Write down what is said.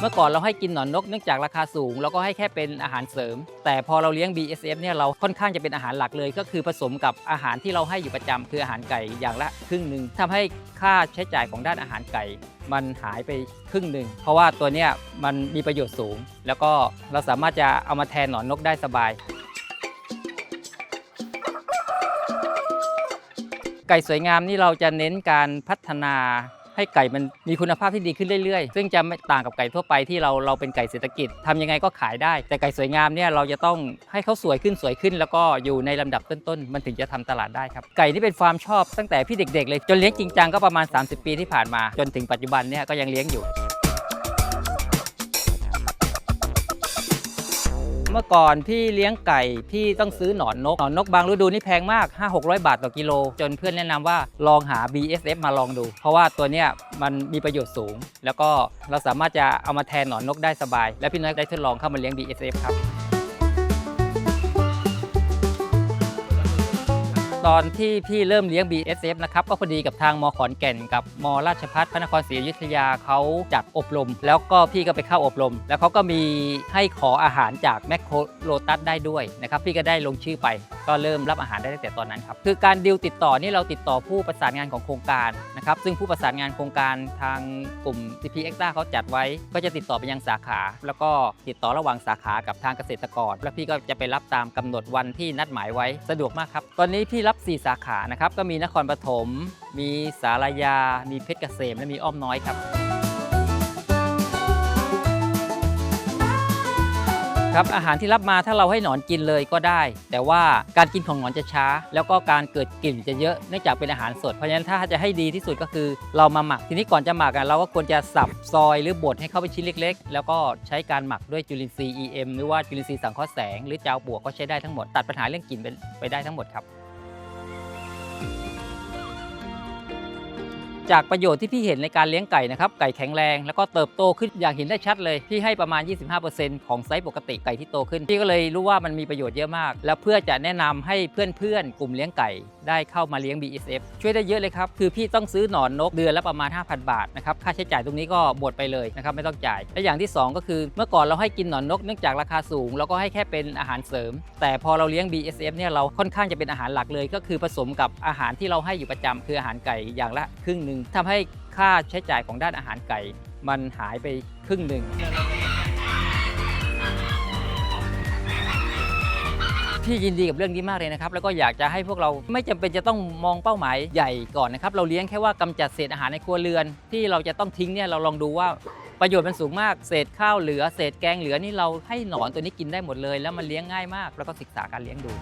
เมื่อก่อนเราให้กินหนอนนกเนื่องจากราคาสูงเราก็ให้แค่เป็นอาหารเสริม แต่พอเราเลี้ยง BSF เนี่ยเราค่อนข้างจะเป็นอาหารหลักเลย ก็คือผสมกับอาหารที่เราให้อยู่ประจำคืออาหารไก่อย่างละครึ่งหนึ่งทำให้ค่าใช้จ่ายของด้านอาหารไก่ มันหายไปครึ่งหนึ่งเพราะว่าตัวเนี้ยมันมีประโยชน์สูง แล้วก็เราสามารถจะเอามาแทนหนอนนกได้สบายไก่สวยงามนี่เราจะเน้นการพัฒนา ให้ไก่มันมีคุณภาพที่ดีขึ้นเรื่อยๆ ซึ่งจะไม่ต่างกับไก่ทั่วไปที่เราเราเป็นไก่เศรษฐกิจทำยังไงก็ขายได้ แต่ไก่สวยงามเนี่ยเราจะต้องให้เขาสวยขึ้นสวยขึ้น แล้วก็อยู่ในลำดับต้นๆมันถึงจะทำตลาดได้ครับไก่ที่เป็นความชอบตั้งแต่พี่เด็ก ๆ เลยจนเลี้ยงจริงจังก็ประมาณ 30 ปีที่ผ่านมา จนถึงปัจจุบันเนี่ยก็ยังเลี้ยงอยู่ เมื่อก่อนพี่เลี้ยงไก่พี่ต้องซื้อหนอนนก หนอนนกบางฤดูนี่แพงมาก 5-600 บาทต่อกิโล จนเพื่อนแนะนำว่าลองหา BSF มาลองดู เพราะว่าตัวเนี้ยมันมีประโยชน์สูง แล้วก็เราสามารถจะเอามาแทนหนอนนกได้สบาย และพี่น้อยได้ทดลองเข้ามาเลี้ยง BSF ครับ ตอนที่พี่เริ่มเลี้ยง BSF นะครับก็พอดีกับทางมขอนแก่น กับมราชพัฒพระนครศรีอยุธยาเขาจัดอบรม แล้วก็พี่ก็ไปเข้าอบรม แล้วเขาก็มีให้ขออาหารจากแมคโครโลตัสได้ด้วยนะครับพี่ก็ได้ลงชื่อไป ก็เริ่มรับอาหารได้ตั้งแต่ตอนนั้นครับคือการดิวติดต่อนี่เราติดต่อผู้ประสานงานของโครงการนะครับซึ่งผู้ประสานงานโครงการทางกลุ่ม CP e x t r a เขาจัดไว้ ก็จะติดต่อไปยังสาขา แล้วก็ติดต่อระหว่างสาขากับทางเกษตรกร แล้วพี่ก็จะไปรับตามกำหนดวันที่นัดหมายไว้สะดวกมากครับตอนนี้พี่รับ4 สาขานะครับ ก็มีนครปฐม มีสารยา มีเพชรเกษม และมีอ้อมน้อยครับ ครับอาหารที่รับมาถ้าเราให้หนอนกินเลยก็ได้ แต่ว่าการกินของหนอนจะช้า แล้วก็การเกิดกลิ่นจะเยอะเนื่องจากเป็นอาหารสด เพราะฉะนั้นถ้าจะให้ดีที่สุดก็คือเรามาหมัก ทีนี้ก่อนจะหมักเราก็ควรจะสับซอยหรือบดให้เข้าไปชิ้นเล็ก ๆ แล้วก็ใช้การหมักด้วยจุลินทรีย์ EM หรือว่าจุลินทรีย์สังเคราะห์แสง หรือจาวบวกก็ใช้ได้ทั้งหมดตัดปัญหาเรื่องกลิ่นไปไปได้ทั้งหมดครับ Bye. จากประโยชน์ที่พี่เห็นในการเลี้ยงไก่นะครับ ไก่แข็งแรงแล้วก็เติบโตขึ้นอย่างเห็นได้ชัดเลย พี่ให้ประมาณ 25%ของไซส์ปกติไก่ที่โตขึ้น พี่ก็เลยรู้ว่ามันมีประโยชน์เยอะมาก แล้วเพื่อจะแนะนำให้เพื่อนๆ กลุ่มเลี้ยงไก่ได้เข้ามาเลี้ยง BSF ช่วยได้เยอะเลยครับ คือพี่ต้องซื้อหนอนนกเดือนละประมาณ 5,000 บาทนะครับ ค่าใช้จ่ายตรงนี้ก็หมดไปเลยนะครับไม่ต้องจ่าย และอย่างที่ 2 ก็คือเมื่อก่อนเราให้กินหนอนนกเนื่องจากราคาสูงเราก็ให้แค่เป็นอาหารเสริม แต่พอเราเลี้ยง BSF เนี่ยเราค่อนข้างจะเป็นอาหารหลักเลย ก็คือผสมกับอาหารที่เราให้อยู่ประจำคืออาหารไก่อย่างละครึ่งหนึ่งทำให้ค่าใช้จ่ายของด้านอาหารไก่ มันหายไปครึ่งหนึ่งพี่ยินดีกับเรื่องนี้มากเลยนะครับ แล้วก็อยากจะให้พวกเราไม่จำเป็นจะต้องมองเป้าหมายใหญ่ก่อนนะครับ เราเลี้ยงแค่ว่ากำจัดเศษอาหารในครัวเรือน ที่เราจะต้องทิ้งเนี่ยเราลองดูว่าประโยชน์มันสูงมาก เศษข้าวเหลือ เศษแกงเหลือนี่เราให้หนอนตัวนี้กินได้หมดเลย แล้วมันเลี้ยงง่ายมาก แล้วก็ศึกษาการเลี้ยงดู